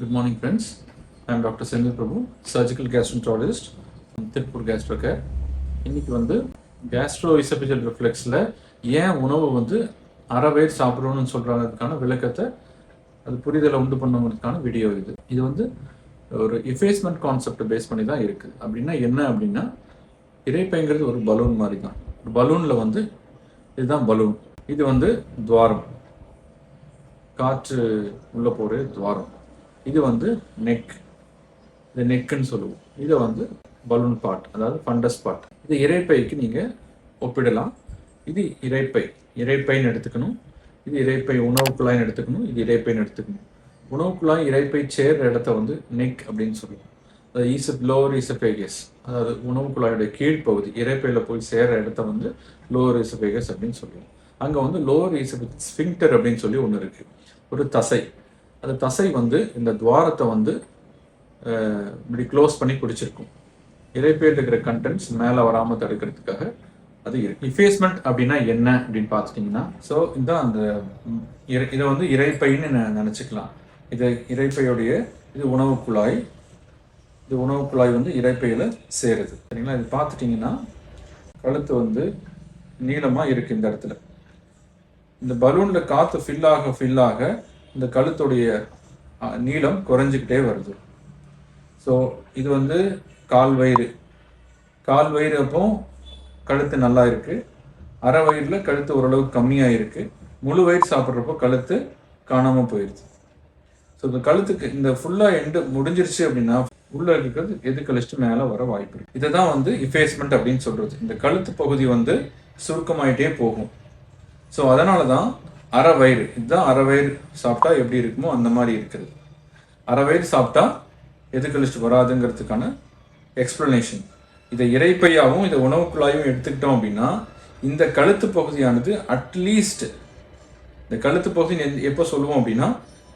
Good morning, friends. I am Dr. Senil Prabhu, surgical gastroenterologist from Tiruppur gastro care இன்னைக்கு வந்து Castro இசபிஜல் ரிஃப்ளெக்ஸில் ஏன் உணவு வந்து அரை வயிறு சாப்பிடணும்னு சொல்கிறாங்கிறதுக்கான விளக்கத்தை அது புரிதலை உண்டு பண்ணுங்கிறதுக்கான வீடியோ இது. இது வந்து ஒரு இஃபேஸ்மெண்ட் கான்செப்டை பேஸ் பண்ணி தான் இருக்குது அப்படின்னா என்ன அப்படின்னா இறைப்பைங்கிறது ஒரு பலூன் மாதிரி தான் ஒரு பலூனில் வந்து இதுதான் பலூன் இது வந்து துவாரம். காற்று உள்ளே போகிற துவாரம். இது வந்து நெக் இது நெக்குன்னு சொல்லுவோம். இதை வந்து பலூன் பாட் அதாவது ஃபண்டஸ் பாட் இது இறைப்பைக்கு நீங்கள் ஒப்பிடலாம். இது இறைப்பை இறைப்பைன்னு எடுத்துக்கணும். இது இறைப்பை உணவு குழாய்னு எடுத்துக்கணும். இது இறைப்பைன்னு எடுத்துக்கணும். உணவு குழாய் இறைப்பை சேர்ற இடத்த வந்து நெக் அப்படின்னு சொல்லுவோம். அதாவது ஈசப் லோவர் ஈசபேகஸ் அதாவது உணவு குழாயோட கீழ்ப்பகுதி இறைப்பையில் போய் சேர்ற இடத்த வந்து லோவர் ஈசபேகஸ் அப்படின்னு சொல்லுவோம். அங்கே வந்து லோவர் ஈசப் ஸ்பிங்டர் அப்படின்னு சொல்லி ஒன்று இருக்குது ஒரு தசை. அந்த தசை வந்து இந்த துவாரத்தை வந்து இப்படி க்ளோஸ் பண்ணி பிடிச்சிருக்கும் இறைப்பையில் இருக்கிற கண்டென்ட்ஸ் மேலே வராமல் தடுக்கிறதுக்காக அது இருக்கு. இஃபேஸ்மெண்ட் அப்படின்னா என்ன அப்படின்னு பார்த்துட்டிங்கன்னா ஸோ இதுதான் அந்த இறை- இதை வந்து இறைப்பைன்னு நினச்சிக்கலாம். இது இறைப்பையுடைய இது உணவு குழாய். இது உணவு குழாய் வந்து இறைப்பையில் சேருது. சரிங்களா? இது பார்த்துட்டிங்கன்னா கழுத்து வந்து நீளமாக இருக்குது இந்த இடத்துல. இந்த பலூனில் காற்று ஃபில் ஆக ஃபில் ஆக இந்த கழுத்துடைய நீளம் குறைஞ்சிக்கிட்டே வருது. ஸோ இது வந்து கால் வயிறு. கால் வயிறு அப்போ கழுத்து நல்லா இருக்குது அரை வயிறில் கழுத்து ஓரளவு கம்மியாக இருக்குது முழு வயிறு சாப்பிட்றப்போ கழுத்து காணாமல் போயிடுது ஸோ இந்த கழுத்துக்கு இந்த ஃபுல்லாக எண்டு முடிஞ்சிருச்சு அப்படின்னா உள்ளே இருக்கிறது எது கழிச்சிட்டு மேலே வர வாய்ப்பு இருக்குது இதை தான் வந்து இஃபேஸ்மெண்ட் அப்படின்னு சொல்கிறது இந்த கழுத்து பகுதி வந்து சுருக்கமாயிட்டே போகும். ஸோ அதனால தான் அரை வயிறு இதுதான் அரை வயிறு சாப்பிட்டா எப்படி இருக்குமோ அந்த மாதிரி இருக்குது. அரை வயிறு சாப்பிட்டா எது கழிச்சு வராதுங்கிறதுக்கான எக்ஸ்பிளனேஷன் இதை இறைப்பையாகவும் இதை உணவு குழாயும் எடுத்துக்கிட்டோம் அப்படின்னா இந்த கழுத்து பகுதியானது அட்லீஸ்ட் இந்த கழுத்து பகுதி நெஞ்சு எப்போ சொல்லுவோம் அப்படின்னா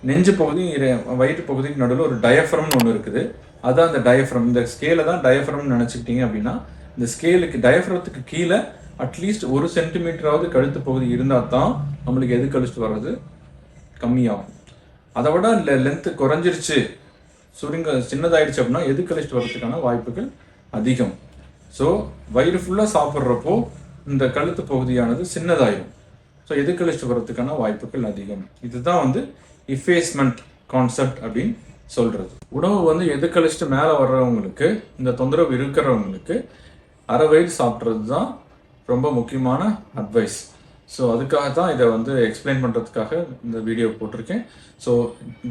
நெஞ்சு பகுதியும் இறை- வயிற்று பகுதிக்கு நடுவில் ஒரு டயஃப்ரம்னு ஒன்று இருக்குது. அதுதான் அந்த டயஃப்ரம் இந்த ஸ்கேலை தான் டயஃப்ரம்னு நினச்சிக்கிட்டீங்க அப்படின்னா இந்த ஸ்கேலுக்கு டயஃப்ரத்துக்கு கீழே அட்லீஸ்ட் ஒரு சென்டிமீட்டராவது கழுத்து பகுதி இருந்தால் தான் நம்மளுக்கு எது கழிச்சிட்டு வர்றது? கம்மியாகும். அதை விட லென்த்து குறைஞ்சிருச்சு சுருங்க சின்னதாயிடுச்சு அப்படின்னா எது கழிச்சிட்டு வர்றதுக்கான வாய்ப்புகள் அதிகம். ஸோ வயிறு ஃபுல்லாக சாப்பிட்றப்போ இந்த கழுத்து பகுதியானது சின்னதாயிடும் ஸோ எது கழிச்சிட்டு வர்றதுக்கான வாய்ப்புகள் அதிகம். இதுதான் வந்து இஃபேஸ்மெண்ட் கான்செப்ட் அப்படின்னு சொல்கிறது உணவு வந்து எது கழிச்சிட்டு மேலே வர்றவங்களுக்கு இந்த தொந்தரவு இருக்கிறவங்களுக்கு அரை வயிறு சாப்பிட்றது தான் ரொம்ப முக்கியமான அட்வைஸ் ஸோ அதுக்காக தான் இதை வந்து எக்ஸ்பிளைன் பண்ணுறதுக்காக இந்த வீடியோ போட்டிருக்கேன். ஸோ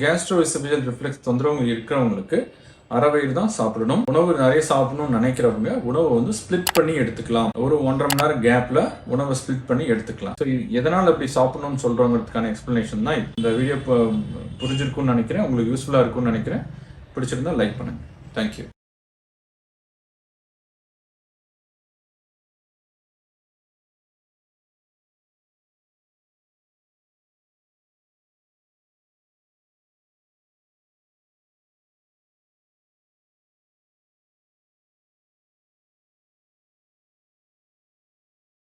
கேஸ்ட்ரோ இசபிஜல் ரிஃப்ளெக்ஸ் தொந்தரவு இருக்கிறவங்களுக்கு அறவயிறு வயிறு தான் சாப்பிடணும். உணவு நிறைய சாப்பிடணும்னு நினைக்கிறவங்க உணவை வந்து ஸ்பிளிட் பண்ணி எடுத்துக்கலாம். ஒரு ஒன்றரை மணி நேரம் கேப்ல உணவை ஸ்ப்ளிட் பண்ணி எடுத்துக்கலாம். ஸோ எதனால் அப்படி சாப்பிடணும்னு சொல்றவங்களுக்கான எக்ஸ்பிளனேஷன் தான் இந்த வீடியோ புரிஞ்சிருக்கும்னு நினைக்கிறேன். உங்களுக்கு யூஸ்ஃபுல்லாக இருக்கும்னு நினைக்கிறேன். பிடிச்சிருந்தா லைக் பண்ணுங்க. தேங்க்யூ